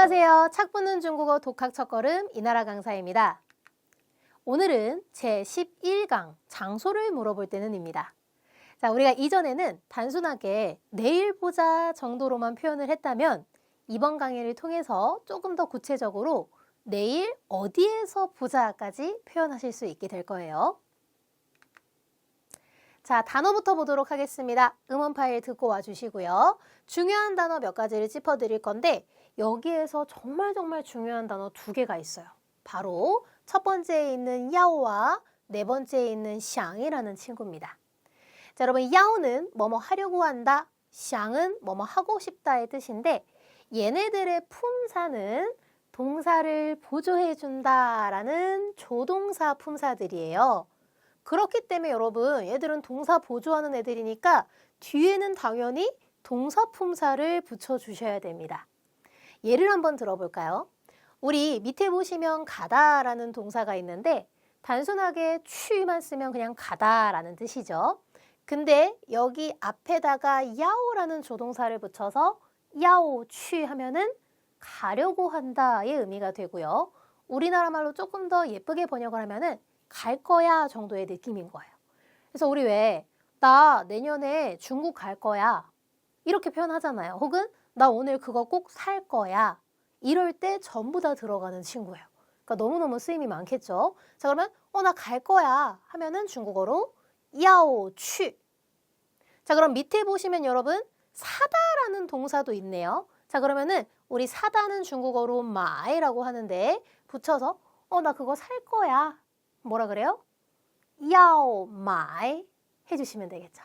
안녕하세요. 착 붙는 중국어 독학 첫걸음 이나라 강사입니다. 오늘은 제 11강 장소를 물어볼 때는입니다. 자, 우리가 이전에는 단순하게 내일 보자 정도로만 표현을 했다면 이번 강의를 통해서 조금 더 구체적으로 내일 어디에서 보자까지 표현하실 수 있게 될 거예요. 자, 단어부터 보도록 하겠습니다. 음원 파일 듣고 와주시고요. 중요한 단어 몇 가지를 짚어드릴 건데 여기에서 정말 정말 중요한 단어 두 개가 있어요. 바로 첫 번째에 있는 야오와 네 번째에 있는 샹이라는 친구입니다. 자, 여러분 야오는 뭐뭐 하려고 한다, 샹은 뭐뭐 하고 싶다의 뜻인데 얘네들의 품사는 동사를 보조해 준다라는 조동사 품사들이에요. 그렇기 때문에 여러분 얘들은 동사 보조하는 애들이니까 뒤에는 당연히 동사 품사를 붙여 주셔야 됩니다. 예를 한번 들어볼까요? 우리 밑에 보시면 가다라는 동사가 있는데 단순하게 취만 쓰면 그냥 가다라는 뜻이죠. 근데 여기 앞에다가 야오라는 조동사를 붙여서 야오 취 하면은 가려고 한다의 의미가 되고요. 우리나라 말로 조금 더 예쁘게 번역을 하면은 갈 거야 정도의 느낌인 거예요. 그래서 우리 왜 나 내년에 중국 갈 거야 이렇게 표현하잖아요. 혹은 나 오늘 그거 꼭 살 거야. 이럴 때 전부 다 들어가는 친구예요. 그러니까 너무너무 쓰임이 많겠죠. 자, 그러면 어, 나 갈 거야 하면은 중국어로 야오 취. 자, 그럼 밑에 보시면 여러분 사다라는 동사도 있네요. 자, 그러면은 우리 사다는 중국어로 마이라고 하는데 붙여서 어, 나 그거 살 거야. 뭐라 그래요? 야오 마이 해 주시면 되겠죠.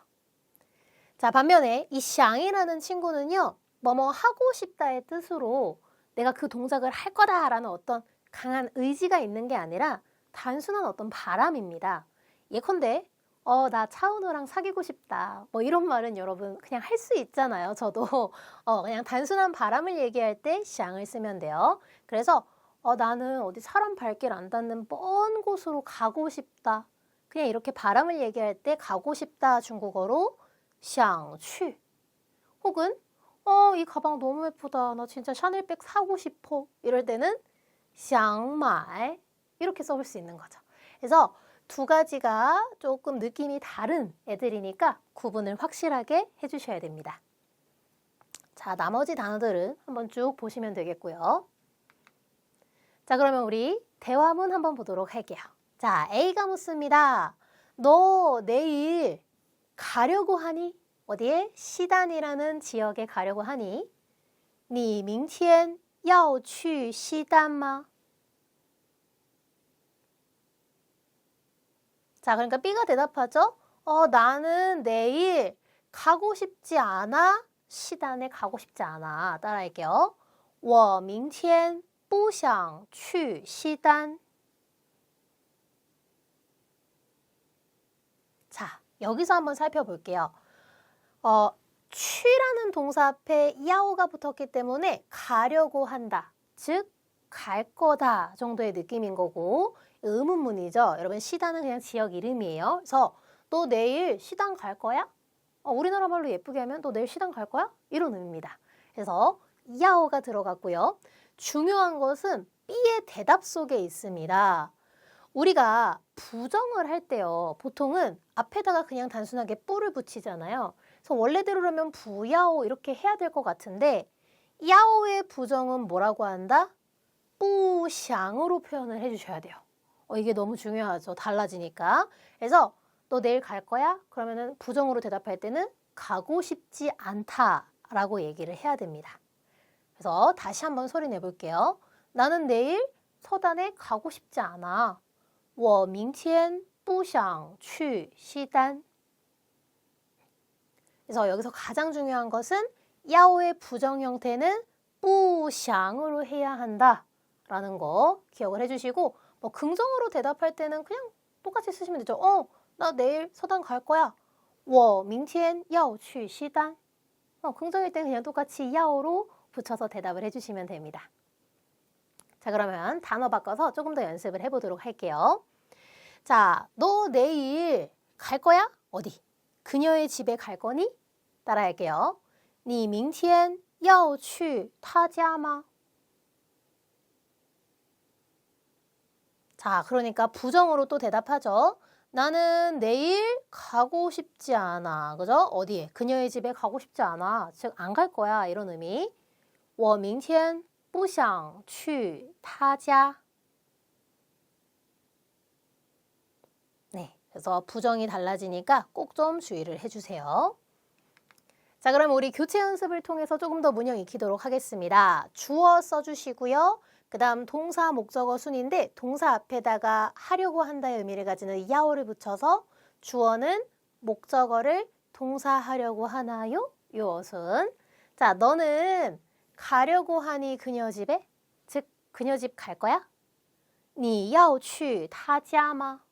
자, 반면에 이 샹이라는 친구는요, 뭐뭐 하고 싶다의 뜻으로 내가 그 동작을 할 거다라는 어떤 강한 의지가 있는 게 아니라 단순한 어떤 바람입니다. 예컨대, 어, 나 차은우랑 사귀고 싶다. 뭐 이런 말은 여러분 그냥 할 수 있잖아요. 저도. 어, 그냥 단순한 바람을 얘기할 때 샹을 쓰면 돼요. 그래서, 어, 나는 어디 사람 발길 안 닿는 먼 곳으로 가고 싶다. 그냥 이렇게 바람을 얘기할 때 가고 싶다 중국어로 想去 혹은 어, 이 가방 너무 예쁘다. 나 진짜 샤넬백 사고 싶어. 이럴 때는 想买 이렇게 써볼 수 있는 거죠. 그래서 두 가지가 조금 느낌이 다른 애들이니까 구분을 확실하게 해주셔야 됩니다. 자, 나머지 단어들은 한번 쭉 보시면 되겠고요. 자, 그러면 우리 대화문 한번 보도록 할게요. 자, A가 묻습니다. 너 내일 가려고 하니? 어디에? 시단이라는 지역에 가려고 하니? 你明天要去西单吗? 자, 그러니까 B가 대답하죠. 어, 나는 내일 가고 싶지 않아. 시단에 가고 싶지 않아. 따라할게요. 我明天不想去西单. 자, 여기서 한번 살펴볼게요. 어, 취라는 동사 앞에 야오가 붙었기 때문에 가려고 한다. 즉, 갈 거다 정도의 느낌인 거고 의문문이죠. 여러분 시단은 그냥 지역 이름이에요. 그래서 너 내일 시당 갈 거야? 어, 우리나라 말로 예쁘게 하면 너 내일 시당 갈 거야? 이런 의미입니다. 그래서 야오가 들어갔고요. 중요한 것은 B의 대답 속에 있습니다. 우리가 부정을 할 때요. 보통은 앞에다가 그냥 단순하게 뿌를 붙이잖아요. 그래서 원래대로라면 부야오 이렇게 해야 될 것 같은데 야오의 부정은 뭐라고 한다? 뿌샹으로 표현을 해주셔야 돼요. 어, 이게 너무 중요하죠. 달라지니까. 그래서 너 내일 갈 거야? 그러면은 부정으로 대답할 때는 가고 싶지 않다라고 얘기를 해야 됩니다. 그래서 다시 한번 소리 내볼게요. 나는 내일 서단에 가고 싶지 않아. 我明天不想去西单. 그래서 여기서 가장 중요한 것은 야오의 부정 형태는 不想으로 해야 한다라는 거 기억을 해주시고 뭐 긍정으로 대답할 때는 그냥 똑같이 쓰시면 되죠. 어, 나 내일 서단 갈 거야. 我明天要去西单. 어, 긍정일 때는 그냥 똑같이 야오로 붙여서 대답을 해주시면 됩니다. 자, 그러면 단어 바꿔서 조금 더 연습을 해보도록 할게요. 자, 너 내일 갈 거야? 어디? 그녀의 집에 갈 거니? 따라할게요. 你明天要去她家吗? 자, 그러니까 부정으로 또 대답하죠. 나는 내일 가고 싶지 않아. 그죠? 어디에? 그녀의 집에 가고 싶지 않아. 즉, 안 갈 거야. 이런 의미. 我明天不想去她家. 그래서 부정이 달라지니까 꼭 좀 주의를 해주세요. 자, 그럼 우리 교체 연습을 통해서 조금 더 문형 익히도록 하겠습니다. 주어 써주시고요. 그 다음 동사, 목적어 순인데 동사 앞에다가 하려고 한다의 의미를 가지는 야오를 붙여서 주어는 목적어를 동사하려고 하나요? 요것은 자, 너는 가려고 하니 그녀 집에? 즉, 그녀 집 갈 거야? 你要去他家吗?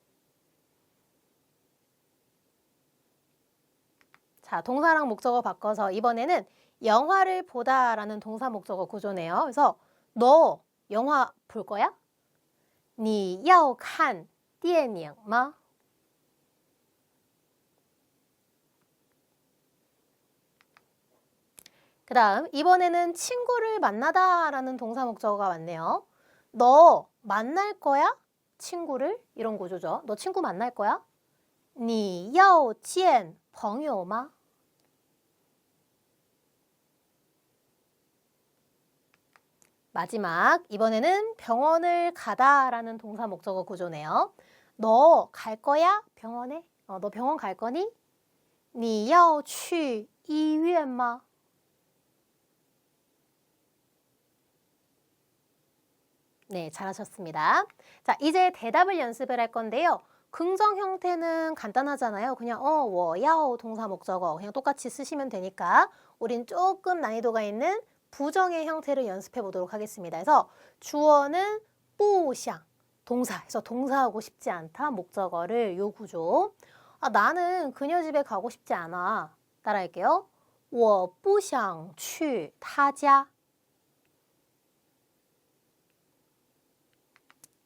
자, 동사랑 목적어 바꿔서 이번에는 영화를 보다라는 동사 목적어 구조네요. 그래서 너 영화 볼 거야? 你要看电影吗? 그 다음 이번에는 친구를 만나다라는 동사 목적어가 왔네요. 너 만날 거야? 친구를? 이런 구조죠. 너 친구 만날 거야? 你要见朋友吗? 마지막 이번에는 병원을 가다라는 동사 목적어 구조네요. 너 갈 거야? 병원에? 어, 너 병원 갈 거니? 你要去医院吗? 네, 잘하셨습니다. 자, 이제 대답을 연습을 할 건데요. 긍정 형태는 간단하잖아요. 그냥 어, 워, 야오 동사 목적어 그냥 똑같이 쓰시면 되니까 우린 조금 난이도가 있는 부정의 형태를 연습해 보도록 하겠습니다. 그래서 주어는 不想 동사. 그래서 동사하고 싶지 않다. 목적어를 요 구조. 아, 나는 그녀 집에 가고 싶지 않아. 따라할게요. 我不想去他家.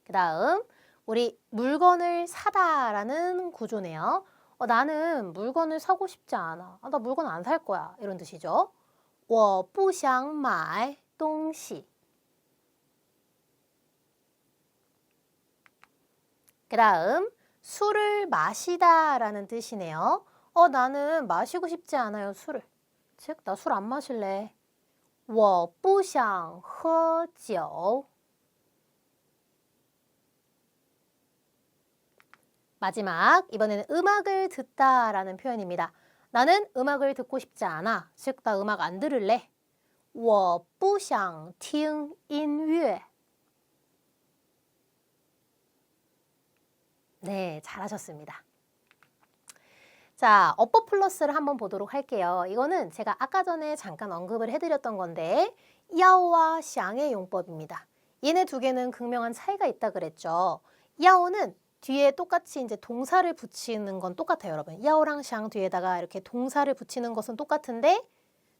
그 다음 우리 물건을 사다라는 구조네요. 어, 나는 물건을 사고 싶지 않아. 아, 나 물건 안 살 거야. 이런 뜻이죠. 我不想买东西. 그 다음 술을 마시다라는 뜻이네요. 어, 나는 마시고 싶지 않아요, 술을. 즉, 나 술 안 마실래. 我不想喝酒. 마지막, 이번에는 음악을 듣다라는 표현입니다. 나는 음악을 듣고 싶지 않아. 즉, 나 음악 안 들을래. 我不想听音乐. 네, 잘하셨습니다. 자, 어법 플러스를 한번 보도록 할게요. 이거는 제가 아까 전에 잠깐 언급을 해드렸던 건데 야오와 샹의 용법입니다. 얘네 두 개는 극명한 차이가 있다 그랬죠. 야오는 뒤에 똑같이 이제 동사를 붙이는 건 똑같아요, 여러분. 야오랑 샹 뒤에다가 이렇게 동사를 붙이는 것은 똑같은데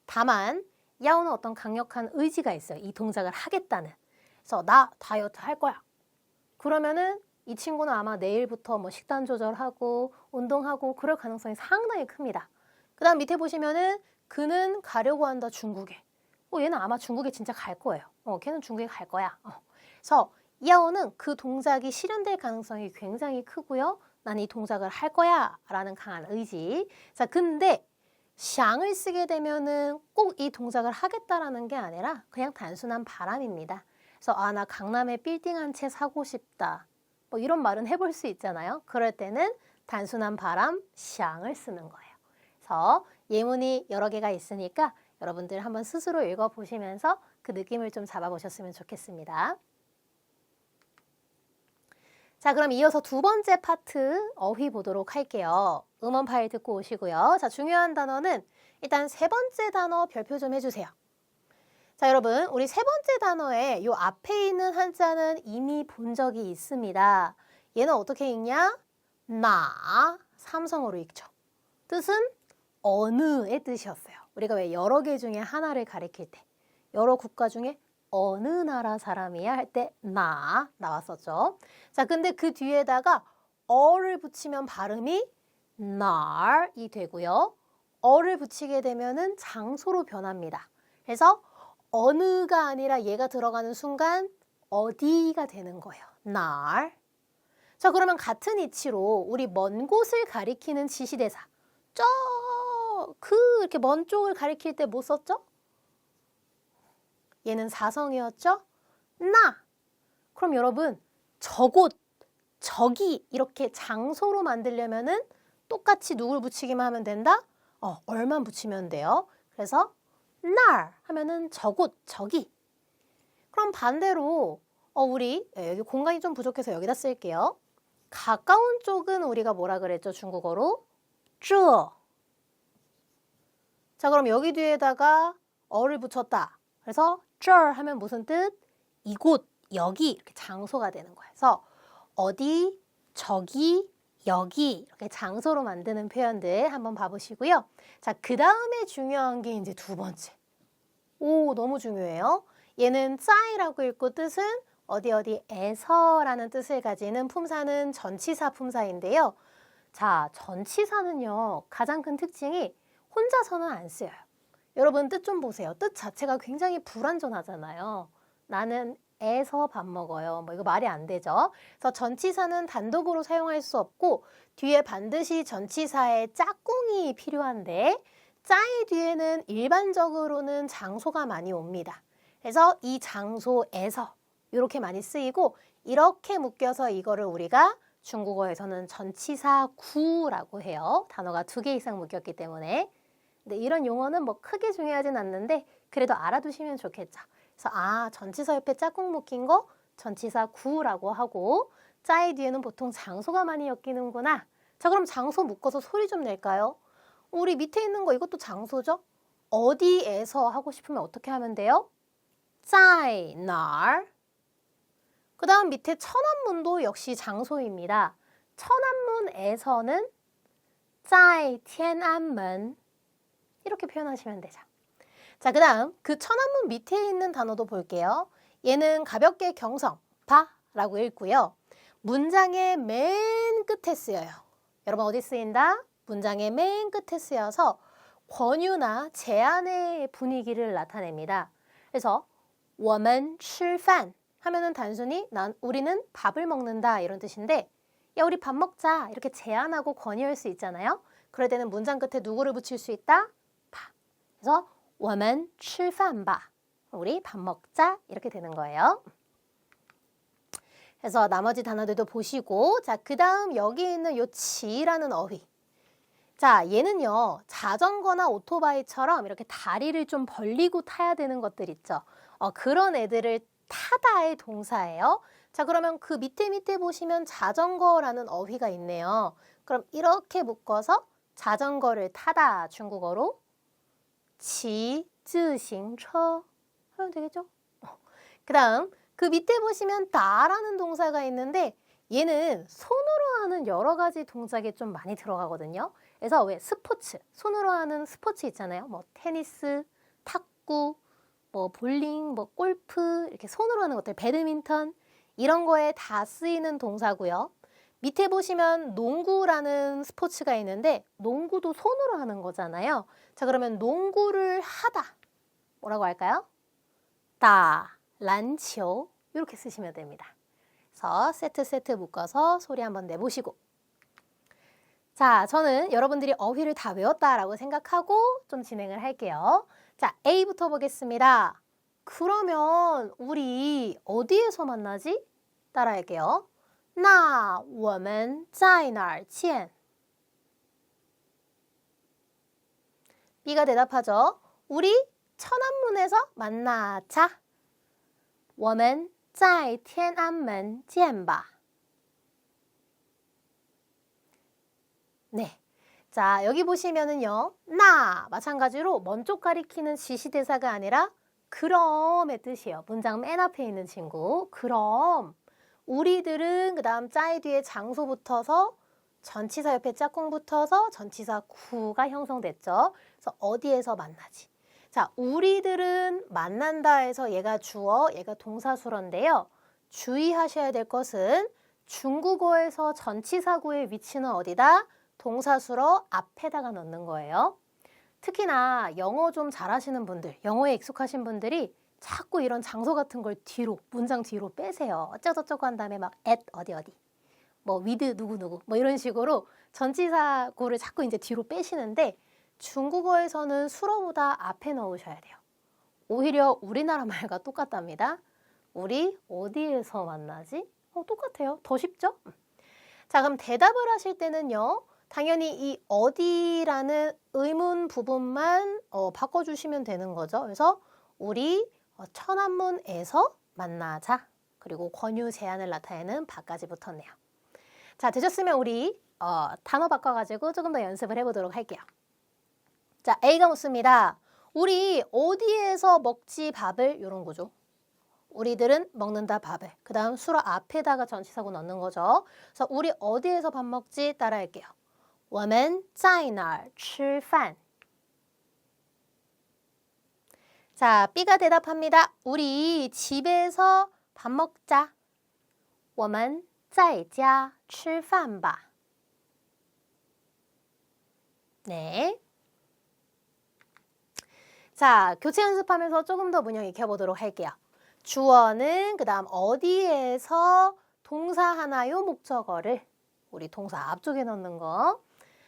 다만 야오는 어떤 강력한 의지가 있어요. 이 동작을 하겠다는. 그래서 나 다이어트 할 거야. 그러면은 이 친구는 아마 내일부터 뭐 식단 조절하고 운동하고 그럴 가능성이 상당히 큽니다. 그 다음 밑에 보시면은 그는 가려고 한다 중국에. 어, 얘는 아마 중국에 진짜 갈 거예요. 어, 걔는 중국에 갈 거야. 어. 그래서 야오는 그 동작이 실현될 가능성이 굉장히 크고요. 난 이 동작을 할 거야 라는 강한 의지. 자, 근데 샹을 쓰게 되면은 꼭 이 동작을 하겠다라는 게 아니라 그냥 단순한 바람입니다. 그래서 아, 나 강남에 빌딩 한 채 사고 싶다. 뭐 이런 말은 해볼 수 있잖아요. 그럴 때는 단순한 바람, 샹을 쓰는 거예요. 그래서 예문이 여러 개가 있으니까 여러분들 한번 스스로 읽어보시면서 그 느낌을 좀 잡아보셨으면 좋겠습니다. 자, 그럼 이어서 두 번째 파트 어휘 보도록 할게요. 음원 파일 듣고 오시고요. 자, 중요한 단어는 일단 세 번째 단어 별표 좀 해주세요. 자, 여러분, 우리 세 번째 단어에 요 앞에 있는 한자는 이미 본 적이 있습니다. 얘는 어떻게 읽냐? 나, 삼성어로 읽죠. 뜻은 어느의 뜻이었어요. 우리가 왜 여러 개 중에 하나를 가리킬 때, 여러 국가 중에 어느 나라 사람이야 할 때 나 나왔었죠. 자, 근데 그 뒤에다가 어를 붙이면 발음이 날이 되고요. 어를 붙이게 되면은 장소로 변합니다. 그래서 어느가 아니라 얘가 들어가는 순간 어디가 되는 거예요. 날 자, 그러면 같은 이치로 우리 먼 곳을 가리키는 지시대사. 저, 그, 이렇게 먼 쪽을 가리킬 때 뭐 썼죠? 얘는 사성이었죠? 나. 그럼 여러분, 저곳, 저기 이렇게 장소로 만들려면은 똑같이 누굴 붙이기만 하면 된다? 어, 얼만 붙이면 돼요. 그래서 날 하면은 저곳, 저기. 그럼 반대로 어, 우리 예, 여기 공간이 좀 부족해서 여기다 쓸게요. 가까운 쪽은 우리가 뭐라 그랬죠? 중국어로 这. 자, 그럼 여기 뒤에다가 어를 붙였다. 그래서 这 하면 무슨 뜻? 이곳, 여기 이렇게 장소가 되는 거예요. 그래서 어디, 저기, 여기 이렇게 장소로 만드는 표현들 한번 봐보시고요. 자, 그 다음에 중요한 게 이제 두 번째. 오, 너무 중요해요. 얘는 짜이라고 읽고 뜻은 어디 어디에서라는 뜻을 가지는 품사는 전치사 품사인데요. 자, 전치사는요, 가장 큰 특징이 혼자서는 안 쓰여요. 여러분 뜻 좀 보세요. 뜻 자체가 굉장히 불완전하잖아요. 나는 에서 밥 먹어요. 뭐 이거 말이 안 되죠. 그래서 전치사는 단독으로 사용할 수 없고 뒤에 반드시 전치사의 짝꿍이 필요한데 짜이 뒤에는 일반적으로는 장소가 많이 옵니다. 그래서 이 장소에서 이렇게 많이 쓰이고 이렇게 묶여서 이거를 우리가 중국어에서는 전치사 구라고 해요. 단어가 두 개 이상 묶였기 때문에. 근데 이런 용어는 뭐 크게 중요하진 않는데 그래도 알아두시면 좋겠죠. 그래서 아 전치사 옆에 짝꿍 묶인 거 전치사 구라고 하고 짜이 뒤에는 보통 장소가 많이 엮이는구나. 자 그럼 장소 묶어서 소리 좀 낼까요? 우리 밑에 있는 거 이것도 장소죠? 어디에서 하고 싶으면 어떻게 하면 돼요? 在哪儿? 그 다음 밑에 천안문도 역시 장소입니다. 천안문에서는 在天安门 이렇게 표현하시면 되죠. 자, 그 다음 그 천안문 밑에 있는 단어도 볼게요. 얘는 가볍게 경성, 바라고 읽고요. 문장의 맨 끝에 쓰여요. 여러분 어디 쓰인다? 문장의 맨 끝에 쓰여서 권유나 제안의 분위기를 나타냅니다. 그래서 我们吃饭 하면은 단순히 난 우리는 밥을 먹는다 이런 뜻인데 야 우리 밥 먹자 이렇게 제안하고 권유할 수 있잖아요. 그럴 때는 문장 끝에 누구를 붙일 수 있다? 밥. 그래서 我们吃饭吧. 우리 밥 먹자 이렇게 되는 거예요. 그래서 나머지 단어들도 보시고 자 그다음 여기 있는 요 지라는 어휘. 자 얘는요 자전거나 오토바이처럼 이렇게 다리를 좀 벌리고 타야 되는 것들 있죠. 어, 그런 애들을 타다의 동사예요. 자, 그러면 그 밑에 밑에 보시면 자전거라는 어휘가 있네요. 그럼 이렇게 묶어서 자전거를 타다 중국어로 지自行车 하면 되겠죠? 그 다음 그 밑에 보시면 다라는 동사가 있는데 얘는 손으로 하는 여러 가지 동작이 좀 많이 들어가거든요. 그래서 왜 스포츠, 손으로 하는 스포츠 있잖아요. 뭐 테니스, 탁구, 뭐 볼링, 뭐 골프 이렇게 손으로 하는 것들, 배드민턴 이런 거에 다 쓰이는 동사고요. 밑에 보시면 농구라는 스포츠가 있는데 농구도 손으로 하는 거잖아요. 자, 그러면 농구를 하다. 뭐라고 할까요? 다, 란치오 이렇게 쓰시면 됩니다. 그래서 세트 세트 묶어서 소리 한번 내보시고 자, 저는 여러분들이 어휘를 다 외웠다라고 생각하고 좀 진행을 할게요. 자, A부터 보겠습니다. 그러면 우리 어디에서 만나지? 따라할게요. 那我们在哪儿见? B가 대답하죠. 우리 천안문에서 만나자. 我们在天安门见吧. 네. 자, 여기 보시면은요. 나 마찬가지로 먼 쪽 가리키는 지시대사가 아니라 그럼의 뜻이에요. 문장 맨 앞에 있는 친구. 그럼 우리들은 그 다음 짜이 뒤에 장소 붙어서 전치사 옆에 짝꿍 붙어서 전치사 구가 형성됐죠. 그래서 어디에서 만나지? 자, 우리들은 만난다 해서 얘가 주어, 얘가 동사수런데요. 주의하셔야 될 것은 중국어에서 전치사구의 위치는 어디다? 동사수로 앞에다가 넣는 거예요. 특히나 영어 좀 잘하시는 분들, 영어에 익숙하신 분들이 자꾸 이런 장소 같은 걸 뒤로, 문장 뒤로 빼세요. 어쩌고저쩌고 한 다음에 막 at 어디 어디, 뭐 with 누구 누구 뭐 이런 식으로 전치사고를 자꾸 이제 뒤로 빼시는데 중국어에서는 수로보다 앞에 넣으셔야 돼요. 오히려 우리나라 말과 똑같답니다. 우리 어디에서 만나지? 어, 똑같아요. 더 쉽죠? 자, 그럼 대답을 하실 때는요. 당연히 이 어디라는 의문 부분만 어, 바꿔주시면 되는 거죠. 그래서 우리 어, 천안문에서 만나자. 그리고 권유 제안을 나타내는 바까지 붙었네요. 자, 되셨으면 우리 어, 단어 바꿔가지고 조금 더 연습을 해보도록 할게요. 자, A가 묻습니다. 우리 어디에서 먹지 밥을? 이런 거죠. 우리들은 먹는다 밥을. 그 다음 수로 앞에다가 전치사고 넣는 거죠. 그래서 우리 어디에서 밥 먹지? 따라할게요. 我们在哪儿吃饭? 자, B가 대답합니다. 우리 집에서 밥 먹자. 我们在家吃饭吧. 네. 자, 교체 연습하면서 조금 더 문형 익혀보도록 할게요. 주어는 그 다음 어디에서 동사 하나요 목적어를 우리 동사 앞쪽에 넣는 거.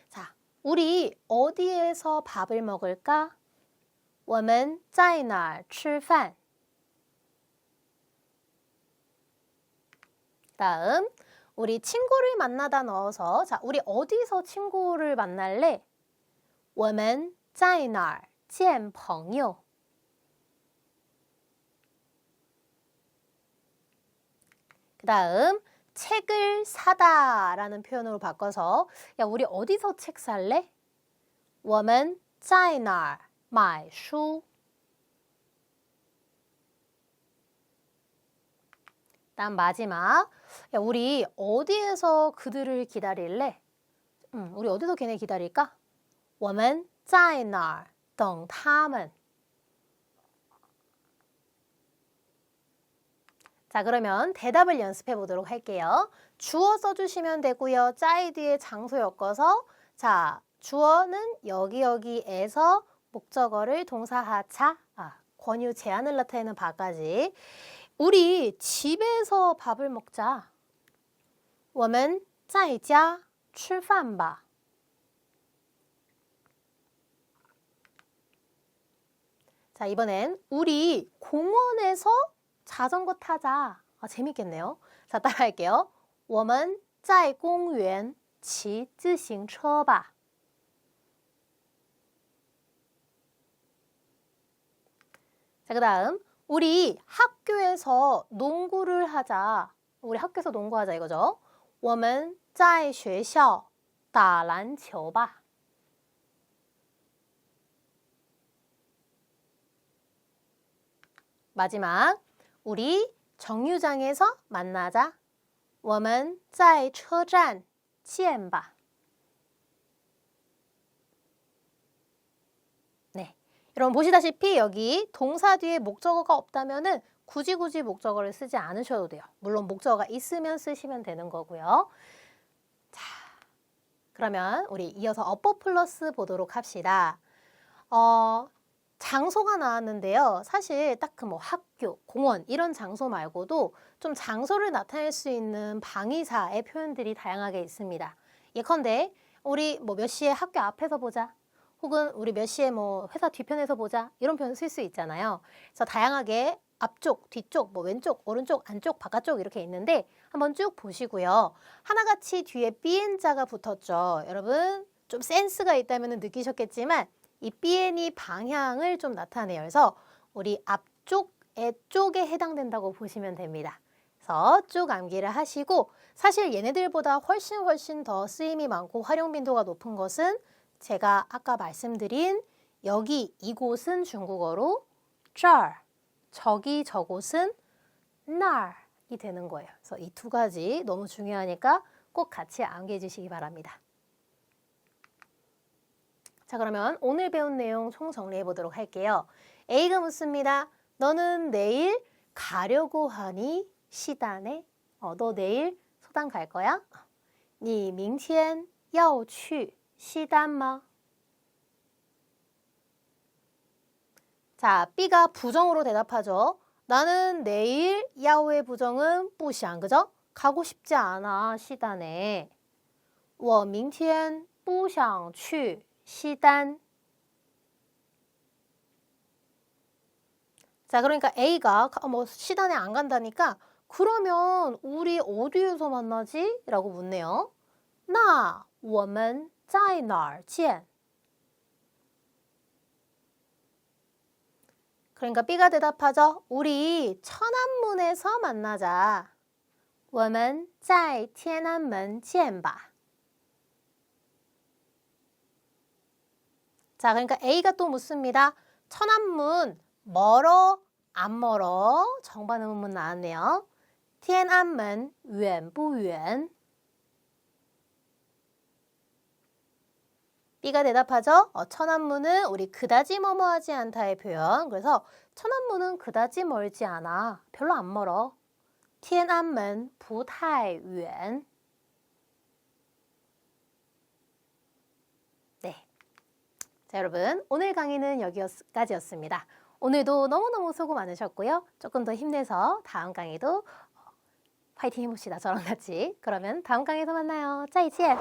자, 우리 어디에서 밥을 먹을까? 我们在哪儿吃饭? 다음 우리 친구를 만나다 넣어서 자, 우리 어디서 친구를 만날래? 我们在哪儿见朋友? 그 다음 책을 사다 라는 표현으로 바꿔서 야 우리 어디서 책 살래? 我们在哪儿 买书? 다음 마지막 야 우리 어디에서 그들을 기다릴래? 음, 우리 어디서 걔네 기다릴까? 我们在哪儿等他们? 자, 그러면 대답을 연습해 보도록 할게요. 주어 써주시면 되고요. 짜이 뒤에 장소 엮어서 자, 주어는 여기 여기에서 목적어를 동사 하차, 아, 권유 제한을 나타내는 바까지. 우리 집에서 밥을 먹자. 我们在家吃饭吧. 자, 이번엔 우리 공원에서 자전거 타자. 아, 재밌겠네요. 자, 따라할게요. 我们在公园骑自行车吧. 자, 그 다음 우리 학교에서 농구를 하자. 우리 학교에서 농구하자 이거죠. 我们在学校打篮球吧. 마지막 우리 정류장에서 만나자. 我们在车站见吧. 여러분 보시다시피 여기 동사 뒤에 목적어가 없다면은 굳이 굳이 목적어를 쓰지 않으셔도 돼요. 물론 목적어가 있으면 쓰시면 되는 거고요. 자, 그러면 우리 이어서 어법 플러스 보도록 합시다. 어, 장소가 나왔는데요. 사실 딱 그 뭐 학교, 공원 이런 장소 말고도 좀 장소를 나타낼 수 있는 방위사의 표현들이 다양하게 있습니다. 예컨대 우리 뭐 몇 시에 학교 앞에서 보자. 혹은 우리 몇 시에 뭐 회사 뒤편에서 보자. 이런 표현 쓸 수 있잖아요. 그래서 다양하게 앞쪽, 뒤쪽, 뭐 왼쪽, 오른쪽, 안쪽, 바깥쪽 이렇게 있는데 한번 쭉 보시고요. 하나같이 뒤에 비엔자가 붙었죠. 여러분 좀 센스가 있다면 느끼셨겠지만 이 비엔이 방향을 좀 나타내요. 그래서 우리 앞쪽, 애쪽에 해당된다고 보시면 됩니다. 그래서 쭉 암기를 하시고 사실 얘네들보다 훨씬 훨씬 더 쓰임이 많고 활용 빈도가 높은 것은 제가 아까 말씀드린 여기 이곳은 중국어로 这儿 저기 저곳은 那儿이 되는 거예요. 그래서 이 두 가지 너무 중요하니까 꼭 같이 암기해 주시기 바랍니다. 자, 그러면 오늘 배운 내용 총 정리해 보도록 할게요. A가 묻습니다. 너는 내일 가려고 하니 시단에? 어, 너 내일 소단 갈 거야? 你明天要去 西单吗? 자, B가 부정으로 대답하죠. 나는 내일 야오의 부정은 不想, 그죠? 가고 싶지 않아, 시단에. 我明天不想去西单. 자, 그러니까 A가 가- 뭐 시단에 안 간다니까 그러면 우리 어디에서 만나지? 라고 묻네요. 那我们 在哪儿见? 그러니까 B가 대답하죠. 우리 천안문에서 만나자. 我们在天安门见吧. 자, 그러니까 A가 또 묻습니다. 천안문 멀어 안 멀어? 정반 의문문 나왔네요. 天安门远不远? B가 대답하죠. 어, 천안문은 우리 그다지 머머하지 않다의 표현. 그래서 천안문은 그다지 멀지 않아. 별로 안 멀어. 天安门不太远. 네. 자, 여러분. 오늘 강의는 여기까지였습니다. 오늘도 너무너무 수고 많으셨고요. 조금 더 힘내서 다음 강의도 어, 파이팅 해봅시다. 저랑 같이. 그러면 다음 강의에서 만나요. 再见.